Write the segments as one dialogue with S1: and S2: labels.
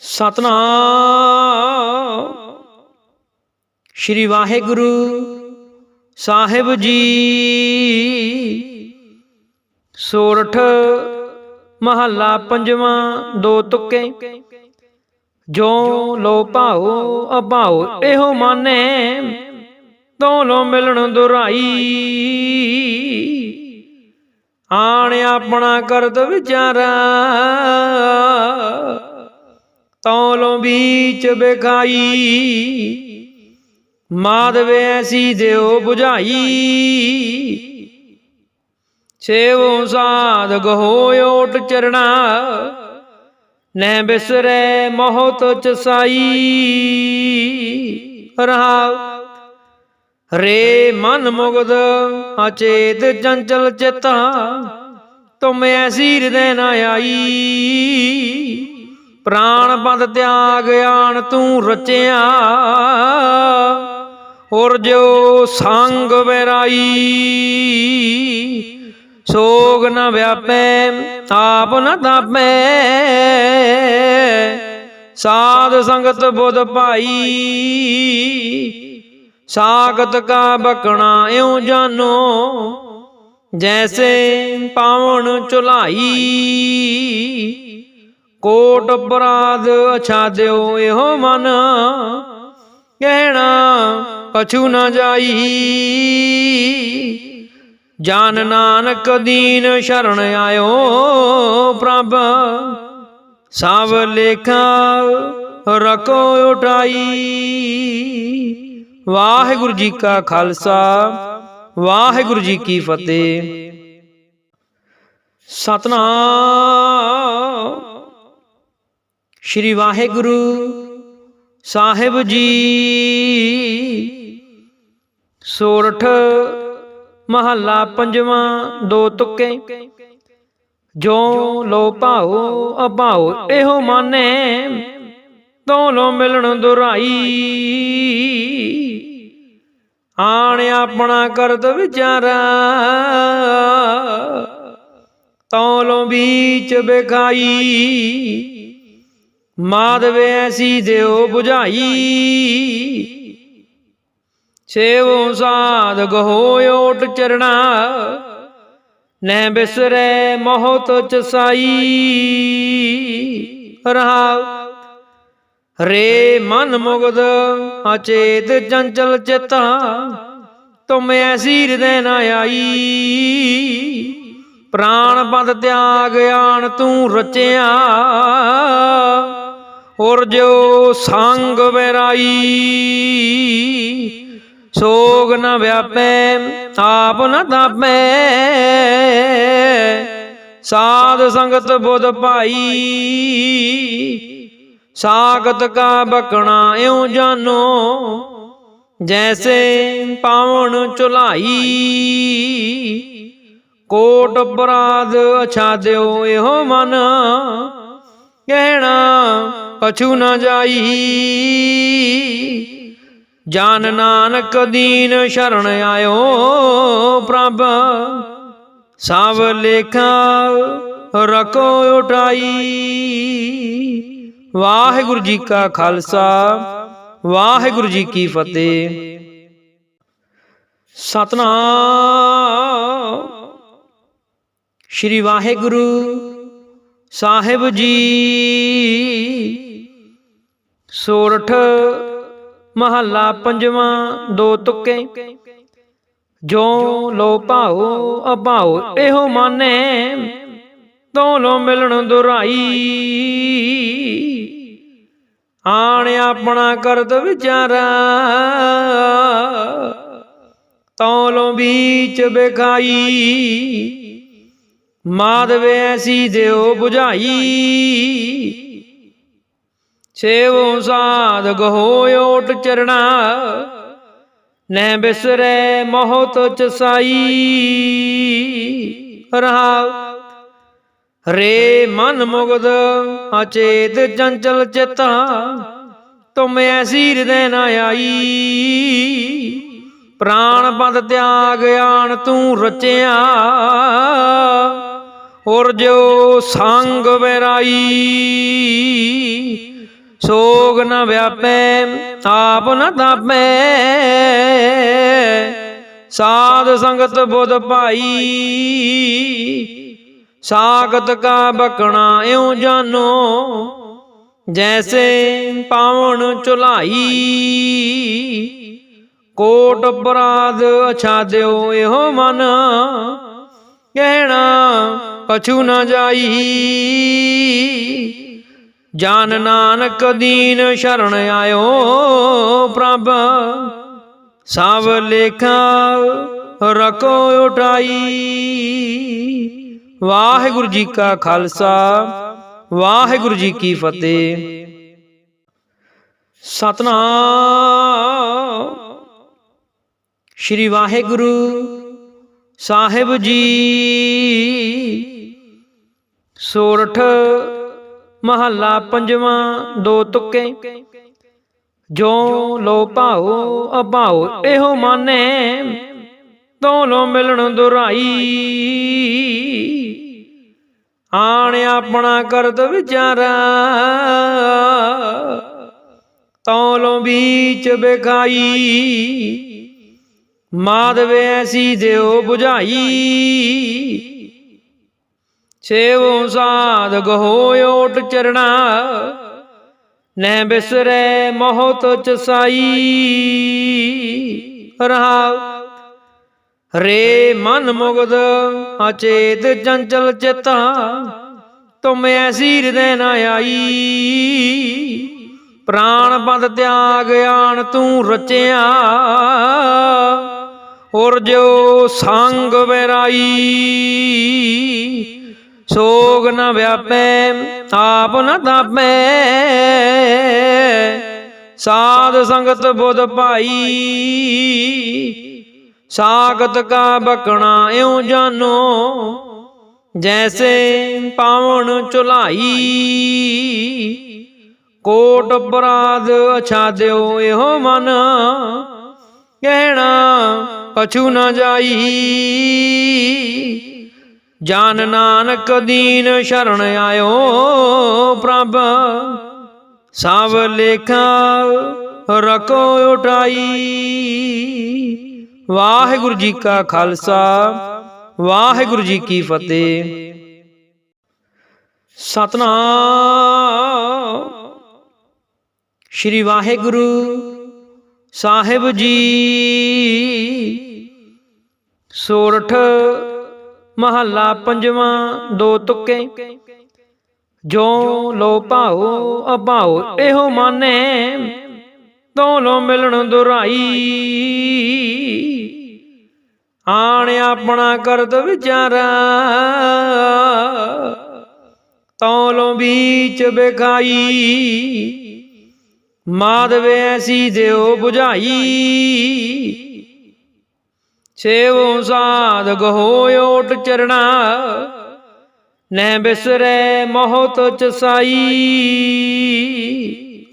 S1: ਸਤਨਾਮ। ਸ਼੍ਰੀ ਵਾਹਿਗੁਰੂ ਸਾਹਿਬ ਜੀ। ਸੋਰਠ ਮਹੱਲਾ ਪੰਜਵਾਂ, ਦੋ ਤੁਕੇ। ਜੋ ਲੋ ਭਾਉ, ਅਭਾਉ, ਇਹੋ ਮਾਨੇ। ਤੋ ਲੋ ਮਿਲਣ ਦੁਰਾਈ। ਆਣ ਆਪਣਾ ਕਰਤ ਵਿਚਾਰਾ। ਤਉ ਵਿੱਚ ਬਿਖਾਈ। ਮਾਧਵੇ ਐਸੀ ਦਿਓ 부ਝਾਈ ਸੇਵੋ ਸਾਧਕ ਹੋਇਓਟ ਚਰਣਾ। ਨਹਿ ਬਿਸਰੈ ਮੋਹਤ ਚਸਾਈ। ਰਹਾਉ, ਰੇ ਮਨ ਮੁਗਦ ਅਚੇਤ ਚੰਚਲ ਚਿਤਾ। ਤੁਮ ਐਸੀ ਹਿਰਦੈ ਨ ਆਈ। ਪ੍ਰਾਣ ਬੰਦ ਤਿਆਗ ਆਣ ਤੂੰ ਰਚਿਆ। ਔਰ ਜੋ ਸੰਗ ਵੈਰਾਈ, ਸੋਗ ਨ ਵਿਆਪੈ ਆਪ ਨ ਤਾਪੈ। ਸਾਧ ਸੰਗਤ ਬੁੱਧ ਭਾਈ ਸਾਗਤ ਕਾ ਬਕਣਾ ਇਉ ਜਾਨੋ, ਜੈਸੇ ਪਾਵਨ ਚੁਲਾਈ। ਕੋਟ ਅਪਰਾਧ ਅਛਾਦਿਓ ਇਹੋ ਮਨ। ਕਹਿਣਾ ਕਛੂ ਨਾ ਜਾਈ। ਜਾਨ ਨਾਨਕ ਦੀਨ ਸ਼ਰਨ ਆਇਓ ਪ੍ਰਭ। ਸਭ ਲੇਖਾ ਰਕੋ ਉਟਾਈ ਵਾਹਿਗੁਰੂ ਜੀ ਕਾ ਖਾਲਸਾ, ਵਾਹਿਗੁਰੂ ਜੀ ਕੀ ਫਤਿਹ। ਸਤਨਾਮ। ਸ਼੍ਰੀ ਵਾਹਿਗੁਰੂ ਸਾਹਿਬ ਜੀ। ਸੋਰਠ ਮਹੱਲਾ ਪੰਜਵਾਂ, ਦੋ ਤੁਕੇ। ਜੋ ਲੋ ਭਾਉ, ਅਭਾਉ, ਇਹੋ ਮਾਨੇ। ਤੋ ਲੋ ਮਿਲਣ ਦੁਰਾਈ। ਆਣ ਆਪਣਾ ਕਰਤ ਵਿਚਾਰਾ। ਤਉ ਲੋ ਵਿੱਚ ਬਿਖਾਈ ਮਾਧਵੇ ਐਸੀ ਦਿਓ 부ਝਾਈ ਸੇਵੋ ਸਾਧਕ ਹੋਇਓਟ ਚਰਣਾ, ਨਹਿ ਬਿਸਰੈ ਮੋਹਤ ਚਸਾਈ। ਰਹਾਉ, ਰੇ ਮਨ ਮੁਗਦ ਅਚੇਤ ਚੰਚਲ ਚਿਤਾ, ਤੁਮ ਐਸੀ ਹਿਰਦੈ ਨਾ ਆਈ। ਪ੍ਰਾਣ ਬੰਦ ਤਿਆਗ ਆਣ ਤੂੰ ਰਚਿਆ। ਔਰ ਜੋ ਸੰਗ ਵੈਰਾਈ। ਸੋਗ ਨ ਵਿਆਪੈ ਆਪ ਨ ਤਾਪੈ। ਸਾਧ ਸੰਗਤ ਬੁੱਧ ਭਾਈ ਸਾਗਤ ਕਾ ਬਕਣਾ ਇਉ ਜਾਨੋ। ਜੈਸੇ ਪਾਵਨ ਚੁਲਾਈ, ਕੋਟ ਅਪਰਾਧ ਅਛਾਦਿਓ ਇਹੋ ਮਨ। ਕਹਿਣਾ ਕਛੂ ਨਾ ਜਾਈ। ਜਾਨ ਨਾਨਕ ਦੀਨ ਸ਼ਰਨ ਆਇਓ ਪ੍ਰਭ। ਸਭ ਲੇਖਾ ਰਕੋ ਉਟਾਈ ਵਾਹਿਗੁਰੂ ਜੀ ਕਾ ਖਾਲਸਾ, ਵਾਹਿਗੁਰੂ ਜੀ ਕੀ ਫਤਿਹ। ਸਤਨਾਮ। ਸ਼੍ਰੀ ਵਾਹਿਗੁਰੂ ਸਾਹਿਬ ਜੀ। ਸੋਰਠ, ਮਹੱਲਾ ਪੰਜਵਾਂ, ਦੋ ਤੁਕੇ। ਜੋ ਲੋ ਭਾਉ, ਅਭਾਉ, ਇਹੋ ਮਾਨੇ ਤੋ ਲੋ ਮਿਲਣ ਦੁਰਾਈ। ਆਣ ਆਪਣਾ ਕਰਤ ਵਿਚਾਰਾ ਤਉ ਲੋ ਵਿੱਚ ਬਿਖਾਈ। ਮਾਧਵੇ ਐਸੀ ਦਿਓ 부ਝਾਈ ਸੇਵੋ ਸਾਧਕ ਹੋਇਓਟ ਚਰਣਾ, ਨਹਿ ਬਿਸਰੈ ਮੋਹਤ ਚਸਾਈ ਰਹਾਉ ਰੇ ਮਨ ਮੁਗਦ ਅਚੇਤ ਚੰਚਲ ਚਿਤਾ, ਤੁਮ ਐਸੀ ਹਿਰਦੈ ਨ ਆਈ। ਪ੍ਰਾਣ ਬੰਦ ਤਿਆਗ ਆਣ ਤੂੰ ਰਚਿਆ ਔਰ ਜੋ ਸੰਗ ਵੈਰਾਈ ਸੋਗ ਨਾ ਵਿਆਪੈ, ਆਪ ਨਾ ਤਾਪੈ ਸਾਧ ਸੰਗਤ ਬੁੱਧ ਭਾਈ ਸਾਗਤ ਕਾ ਬਕਣਾ ਇਉ ਜਾਨੋ, ਜੈਸੇ ਪਾਵਨ ਚੁਲਾਈ। ਕੋਟ ਅਪਰਾਧ ਅਛਾਦਿਓ ਇਹੋ ਮਨ ਕਹਿਣਾ ਕਛੂ ਨਾ ਜਾਈ। ਜਾਨ ਨਾਨਕ ਦੀਨ ਸ਼ਰਨ ਆਇਓ ਪ੍ਰਭ। ਸਭ ਲੇਖਾ ਰਕੋ ਉਠਾਈ ਵਾਹਿਗੁਰੂ ਜੀ ਕਾ ਖਾਲਸਾ, ਵਾਹਿਗੁਰੂ ਜੀ ਕੀ ਫਤਿਹ। ਸਤਨਾਮ। ਸ਼੍ਰੀ ਵਾਹਿਗੁਰੂ ਸਾਹਿਬ ਜੀ। ਸੋਰਠ ਮਹੱਲਾ ਪੰਜਵਾਂ, ਦੋ ਤੁਕੇ। ਜੋ ਲੋ ਭਾਉ, ਅਭਾਉ, ਇਹੋ ਮਾਨੇ। ਤੋ ਲੋ ਮਿਲਣ ਦੁਰਾਈ। ਆਣ ਆਪਣਾ ਕਰਤ ਵਿਚਾਰਾ। ਤੌਲੋਂ ਵਿੱਚ ਬੇਖਾਈ। ਮਾਧਵੇ ਐਸੀ ਦਿਓ 부ਝਾਈ ਸੇਵੋ ਸਾਧਕ ਹੋਇਓਟ ਚਰਣਾ, ਨਹਿ ਬਿਸਰੈ ਮੋਹਤ ਚਸਾਈ ਰਹਾ ਰੇ ਮਨ ਮੁਗਦ ਅਚੇਤ ਚੰਚਲ ਚਿਤਾ, ਤੁਮ ਐਸੀ ਹਿਰਦੈ ਨ ਆਈ। ਪ੍ਰਾਣ ਬੰਦ ਤਿਆਗ ਆਣ ਤੂੰ ਰਚਿਆ, ਔਰ ਜੋ ਸੰਗ ਵੈਰਾਈ ਸੋਗ ਨਾ ਵਿਆਪੈ, ਆਪ ਨਾ ਤਾਪੈ ਸਾਧ ਸੰਗਤ ਬੁੱਧ ਭਾਈ ਸਾਗਤ ਕਾ ਬਕਣਾ ਇਉ ਜਾਨੋ, ਜੈਸੇ ਪਾਵਣ ਚੁਲਾਈ। ਕੋਟ ਅਪਰਾਧ ਅਛਾਦਿਓ ਇਹੋ ਮਨ, ਕਹਿਣਾ ਕਛੂ ਨਾ ਜਾਈ। ਜਾਨ ਨਾਨਕ ਦੀਨ ਸ਼ਰਨ ਆਇਓ ਪ੍ਰਭ। ਸਭ ਲੇਖਾ ਰਕੋ ਉਠਾਈ ਵਾਹਿਗੁਰੂ ਜੀ ਕਾ ਖਾਲਸਾ, ਵਾਹਿਗੁਰੂ ਜੀ ਕੀ ਫਤਿਹ। ਸਤਨਾਮ। ਸ਼੍ਰੀ ਵਾਹਿਗੁਰੂ ਸਾਹਿਬ ਜੀ। ਸੋਰਠ ਮਹੱਲਾ ਪੰਜਵਾਂ, ਦੋ ਤੁਕੇ। ਜੋ ਲੋ ਭਾਉ, ਅਭਾਉ, ਇਹੋ ਮਾਨੇ। ਤੋ ਲੋ ਮਿਲਣ ਦੁਰਾਈ। ਆਣ ਆਪਣਾ ਕਰਤ ਵਿਚਾਰਾ। ਤੌਲੋਂ ਵਿੱਚ ਬਿਖਾਈ। ਮਾਧਵੇ ਐਸੀ ਦਿਓ 부ਝਾਈ ਸੇਵੋ ਸਾਧਕ ਹੋਇਓਟ ਚਰਣਾ ਨਹਿ ਬਿਸਰੈ ਮੋਹਤ ਚਸਾਈ।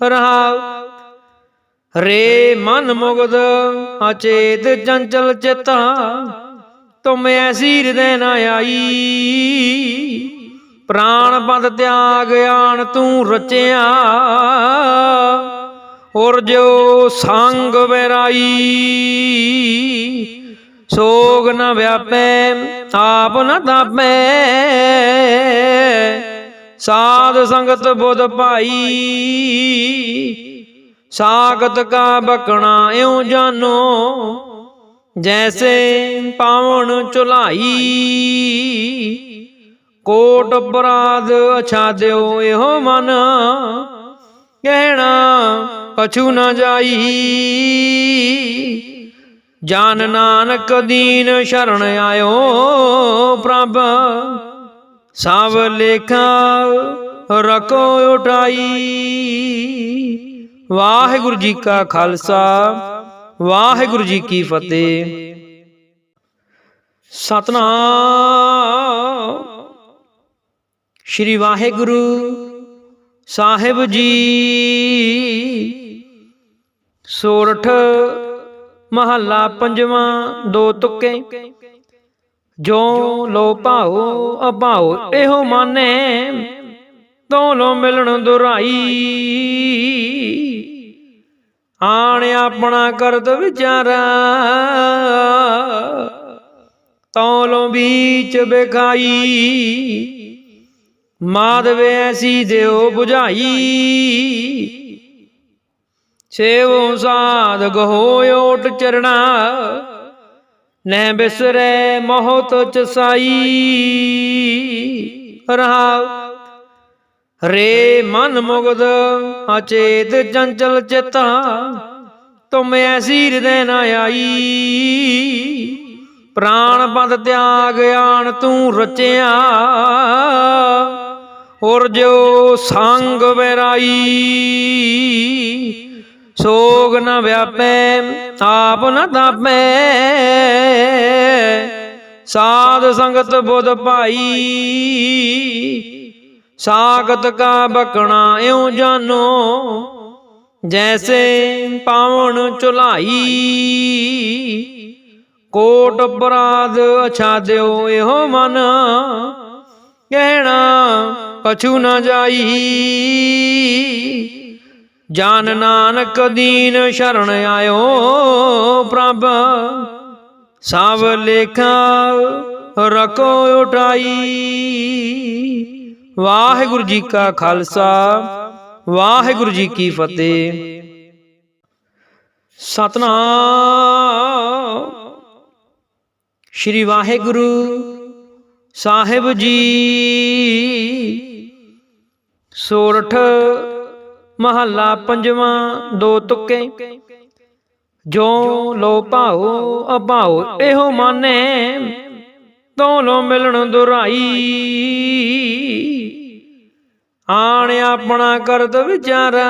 S1: ਰਹਾ ਰੇ ਮਨ ਮੁਗਦ ਅਚੇਤ ਚੰਚਲ ਚਿਤਾ, ਤੁਮ ਐਸੀ ਹਿਰਦੈ ਨ ਆਈ। ਪ੍ਰਾਣ ਬੰਦ ਤਿਆਗ ਆਣ ਤੂੰ ਰਚਿਆ, ਔਰ ਜੋ ਸੰਗ ਵੈਰਾਈ ਸੋਗ ਨਾ ਵਿਆਪੈ ਆਪ ਨ ਤਾਪੈ। ਸਾਧ ਸੰਗਤ ਬੁੱਧ ਭਾਈ ਸਾਗਤ ਕਾ ਬਕਣਾ ਇਉ ਜਾਨੋ, ਜੈਸੇ ਪਾਵਣ ਚੁਲਾਈ। ਕੋਟ ਅਪਰਾਧ ਅਛਾਦਿਓ ਇਹੋ ਮਨ ਕਹਿਣਾ ਕਛੂ ਨਾ ਜਾਈ। ਜਾਨ ਨਾਨਕ ਦੀਨ ਸ਼ਰਨ ਆਇਓ ਪ੍ਰਭ। ਸਭ ਲੇਖਾ ਰਕੋ ਉਟਾਈ। ਵਾਹਿਗੁਰੂ ਜੀ ਕਾ ਖਾਲਸਾ, ਵਾਹਿਗੁਰੂ ਜੀ ਕੀ ਫਤਿਹ। ਸਤਨਾਮ। ਸ਼੍ਰੀ ਵਾਹਿਗੁਰੂ ਸਾਹਿਬ ਜੀ। ਸੋਰਠ ਮਹੱਲਾ ਪੰਜਵਾਂ, ਦੋ ਤੁਕੇ। ਜੋ ਲੋ ਭਾਉ, ਅਭਾਉ, ਇਹੋ ਮਾਨੇ। ਤੋਲੋ ਮਿਲਣ ਦੁਰਾਈ। ਆਣ ਆਪਣਾ ਕਰਤ ਵਿਚਾਰਾ। ਤੋਲੋ ਵਿੱਚ ਬਿਖਾਈ। ਮਾਧਵੇ ਐਸੀ ਦਿਓ 부ਝਾਈ ਸੇਵੋ ਸਾਧਕ ਹੋਇਓਟ ਚਰਣਾ ਨੈ ਬਿਸਰੈ ਮੋਹ ਤੁਚ ਸਾਈ। ਰਹਾਉ, ਰੇ ਮਨ ਮੁਗਦ ਅਚੇਤ ਚੰਚਲ ਚਿਤਾ, ਤੁਮ ਐਸੀ ਹਿਰਦੈ ਨ ਆਈ। ਪ੍ਰਾਣ ਬੰਦ ਤਿਆਗ ਆਣ ਤੂੰ ਰਚਿਆ ਔਰ ਜੋ ਸੰਗ ਵੈਰਾਈ। ਸੋਗ ਨਾ ਵਿਆਪੈ ਆਪ ਨਾ ਤਾਪੈ ਸਾਧ ਸੰਗਤ ਬੁੱਧ ਭਾਈ ਸਾਗਤ ਕਾ ਬਕਣਾ ਇਉ ਜਾਨੋ, ਜੈਸੇ ਪਾਵਨ ਚੁਲਾਈ। ਕੋਟ ਅਪਰਾਧ ਅਛਾਦਿਓ ਇਹੋ ਮਨ ਕਹਿਣਾ ਕਛੂ ਨਾ ਜਾਈ। ਜਾਨ ਨਾਨਕ ਦੀਨ ਸ਼ਰਨ ਆਇਓ ਪ੍ਰਭ। ਸਭ ਲੇਖਾ ਰਕੋ ਉਟਾਈ। ਵਾਹਿਗੁਰੂ ਜੀ ਕਾ ਖਾਲਸਾ, ਵਾਹਿਗੁਰੂ ਜੀ ਕੀ ਫਤਿਹ। ਸਤਨਾਮ। ਸ਼੍ਰੀ ਵਾਹਿਗੁਰੂ ਸਾਹਿਬ ਜੀ। ਸੋਰਠ ਮਹੱਲਾ ਪੰਜਵਾਂ, ਦੋ ਤੁਕੇ। ਜੋ ਲੋ ਭਾਉ, ਅਭਾਉ, ਇਹੋ ਮਾਨੇ, ਤੋਲੋ ਮਿਲਣ ਦੁਰਾਈ। ਆਣ ਆਪਣਾ ਕਰਤ ਵਿਚਾਰਾ,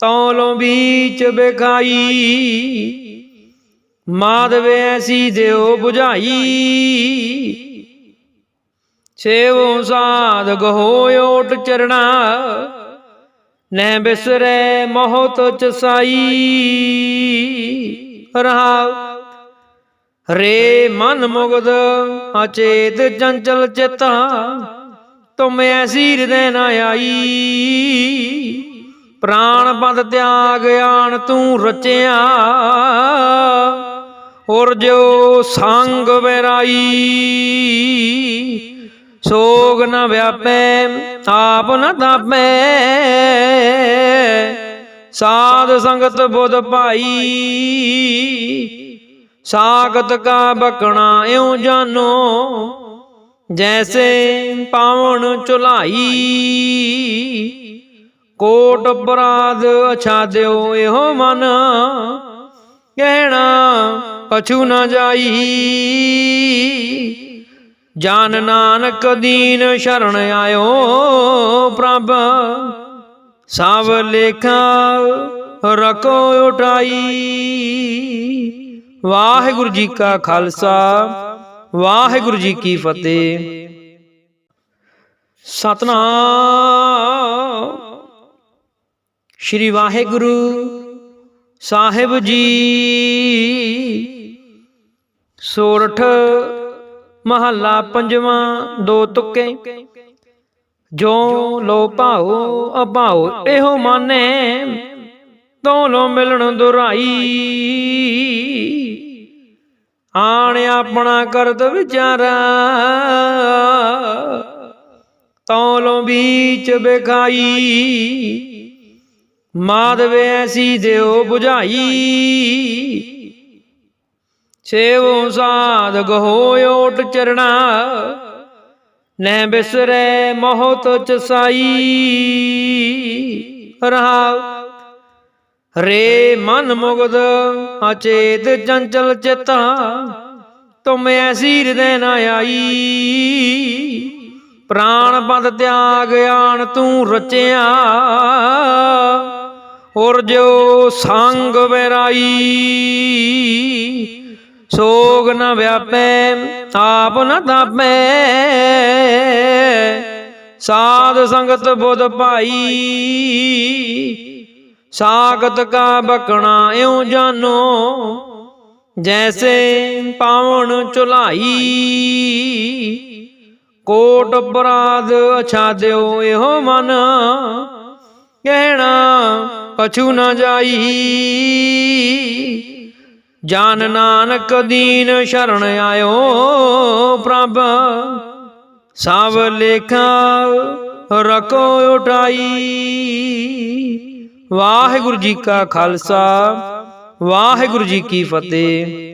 S1: ਤੋਲੋ ਵਿੱਚ ਬਿਖਾਈ। ਮਾਧਵੇ ਐਸੀ ਦਿਓ 부ਝਾਈ ਸੇਵੋ ਸਾਧਕ ਹੋਇਓਟ ਚਰਣਾ ਨੈ ਬਿਸਰੈ ਮੋਹ ਤੁਚ ਸਾਈ। ਰਹਾਉ, ਰੇ ਮਨ ਮੁਗਦ ਅਚੇਤ ਚੰਚਲ ਚਿਤਾ, ਤੁਮ ਐਸੀ ਹਿਰਦੈ ਨ ਆਈ। ਪ੍ਰਾਣ ਬੰਦ ਤਿਆਗ ਆਣ ਤੂੰ ਰਚਿਆ, ਔਰ ਜੋ ਸੰਗ ਵੈਰਾਈ ਸੋਗ ਨਾ ਵਿਆਪੈ ਆਪ ਨਾ ਤਾਪੈ। ਸਾਧ ਸੰਗਤ ਬੁੱਧ ਭਾਈ ਸਾਗਤ ਕਾ ਬਕਣਾ ਇਉ ਜਾਨੋ, ਜੈਸੇ ਪਾਵਣ ਚੁਲਾਈ। ਕੋਟ ਅਪਰਾਧ ਅਛਾਦਿਓ ਇਹੋ ਮਨ ਕਹਿਣਾ ਕਛੂ ਨਾ ਜਾਈ। ਜਾਨ ਨਾਨਕ ਦੀਨ ਸ਼ਰਨ ਆਇਓ ਪ੍ਰਭ। ਸਭ ਲੇਖਾ ਰਕੋ ਉਟਾਈ ਵਾਹਿਗੁਰੂ ਜੀ ਕਾ ਖਾਲਸਾ, ਵਾਹਿਗੁਰੂ ਜੀ ਕੀ ਫਤਿਹ। ਸਤਨਾਮ। ਸ਼੍ਰੀ ਵਾਹਿਗੁਰੂ ਸਾਹਿਬ ਜੀ। ਸੋਰਠ ਮਹੱਲਾ ਪੰਜਵਾਂ, ਦੋ ਤੁਕੇ। ਜੋ ਲੋ ਭਾਉ, ਅਭਾਉ, ਇਹੋ ਮਾਨੇ। ਤੋਲੋ ਮਿਲਣ ਦੁਰਾਈ। ਆਣ ਆਪਣਾ ਕਰਤ ਵਿਚਾਰਾ। ਤੋਲੋ ਵਿੱਚ ਬਿਖਾਈ। ਮਾਧਵੇ ਐਸੀ ਦਿਓ 부ਝਾਈ ਸੇਵੋ ਸਾਧਕ ਹੋਇਓਟ ਚਰਣਾ ਨੈ ਬਿਸਰੈ ਮੋਹ ਤੁਚ ਸਾਈ ਰਹਾਉ, ਰੇ ਮਨ ਮੁਗਦ ਅਚੇਤ ਚੰਚਲ ਚਿਤਾ, ਤੁਮ ਐਸੀ ਹਿਰਦੈ ਨ ਆਈ। ਪ੍ਰਾਣ ਬੰਦ ਤਿਆਗ ਆਣ ਤੂੰ ਰਚਿਆ ਔਰ ਜੋ ਸੰਗ ਵੈਰਾਈ ਸੋਗ ਨਾ ਵਿਆਪੈ ਆਪ ਨ ਤਾਪੈ। ਸਾਧ ਸੰਗਤ ਬੁੱਧ ਭਾਈ ਸਾਗਤ ਕਾ ਬਕਣਾ ਇਉ ਜਾਨੋ, ਜੈਸੇ ਪਾਵਣ ਚੁਲਾਈ। ਕੋਟ ਅਪਰਾਧ ਅਛਾਦਿਓ ਇਹੋ ਮਨ, ਕਹਿਣਾ ਕਛੂ ਨਾ ਜਾਈ। ਜਾਨ ਨਾਨਕ ਦੀਨ ਸ਼ਰਨ ਆਇਓ ਪ੍ਰਭ। ਸਭ ਲੇਖਾ ਰਕੋ ਉਟਾਈ। ਵਾਹਿਗੁਰੂ ਜੀ ਕਾ ਖਾਲਸਾ, ਵਾਹਿਗੁਰੂ ਜੀ ਕੀ ਫਤਿਹ।